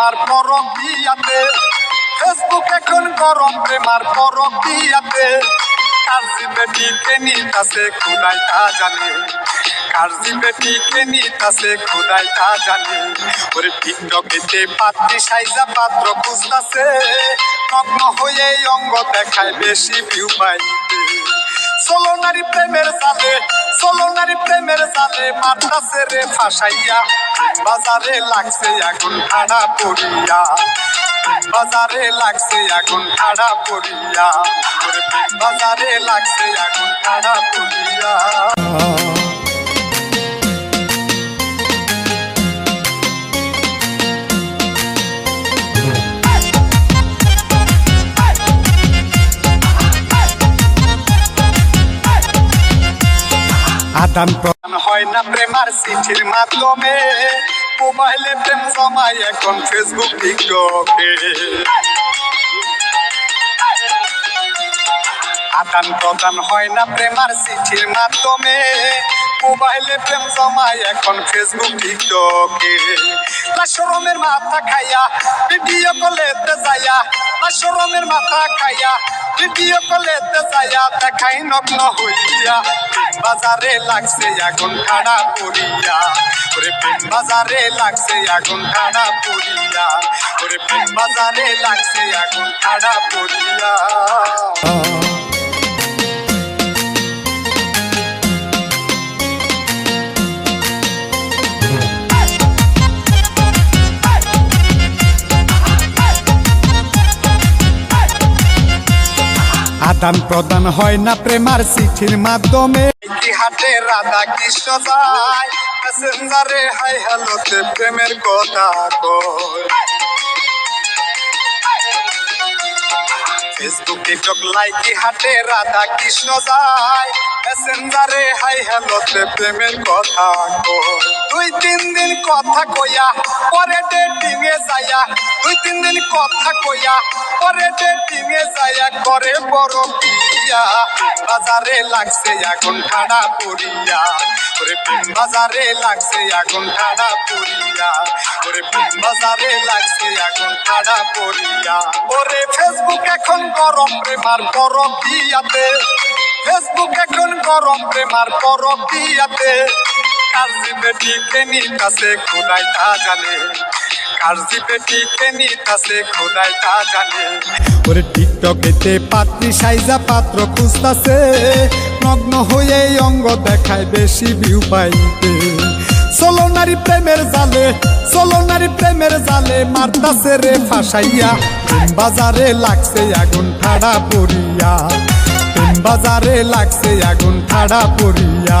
প্রেমার পরক বিয়াতে Facebook এখন গরম প্রেমার পরক বিয়াতে কার জিবেটি কে নিতাছে খুদাই তা জানে। কার জিবেটি কে নিতাছে খুদাই তা জানে। ওরে টিকটকেতে পাত্রী সাইজা পাত্র খুঁজতাছে। নগ্ন হয়ে অঙ্গ দেখায় বেশি ভিউ পাইতে। চলো নারী প্রেমের জালে চলো নারী প্রেমের জালে মারতাছে রে ফাঁসাইয়া। বাজারে লাগছে আগুন খাড়া পড়িয়া। বাজারে লাগছে আগুন খাড়া পড়িয়া। বাজারে লাগছে আগুন খাড়া পড়িয়া। আদান প্রদান হয় না প্রেমার চিঠির মাধ্যমে। মোবাইলে প্রেম জমায় এখন ফেসবুক টিকটকে। আদান প্রদান হয় না প্রেমার চিঠির মাধ্যমে। মোবাইলে প্রেম জমায় এখন ফেসবুক টিকটকে। শরমের মাথা খাইয়া ভিডিও কলেতে যাইয়া শরমের মাথা খাইয়া ভিডিও কলেতে যাইয়া দেখাই নগ্ন হইয়া বাজারে লাগছে আগুন খাড়া পড়িয়া। ওরে প্রেম বাজারে লাগছে আগুন খাড়া পড়িয়া। ওরে প্রেম বাজারে লাগছে আগুন খাড়া পড়িয়া। আদান প্রদান হয় না প্রেমার চিঠির মাধ্যমে। হাটে রাধা কৃষ্ণ প্যাসেঞ্জারে হাই হ্যালোতে প্রেমের কথা কয়। টিকটক লাইকি হাটে রাধা কৃষ্ণ যায়? প্যাসেঞ্জারে হাই হ্যালোতে প্রেমের কথা দুই তিন দিন কথা কইয়া, পরে ডেটিং এ যাইয়া, দুই তিন দিন কথা কইয়া, পরে ডেটিং এ যাইয়া করে বড় পিয়া বাজারে লাগছে আগুন ঠাড়া পড়িয়া। ওরে প্রেম, বাজারে লাগছে আগুন ঠাড়া পড়িয়া। ওরে প্রেম, বাজারে লাগছে আগুন ঠাড়া পড়িয়া। ওরে ফেসবুক এখন গরম প্রেমার পরব দিয়াতে। ফেসবুক এখন গরম প্রেমার পরব দিয়াতে। কার জিবেটি কে কাছে খোদাই তা জানে। কার জিবেটি কে কাছে খোদাই তা জানে। ওরে টিকটকেতে পাত্রী সাইজা পাত্র খুঁজতাছে। নগ্ন হয়ে অঙ্গ দেখায় বেশি ভিউ পাইতে। চলো নারী প্রেমের জালে, চলো নারী প্রেমের জালে মারতাছে রে ফাঁসাইয়া। বাজারে লাগছে আগুন ঠাড়া পড়িয়া। বাজারে লাগছে আগুন ঠাড়া পড়িয়া।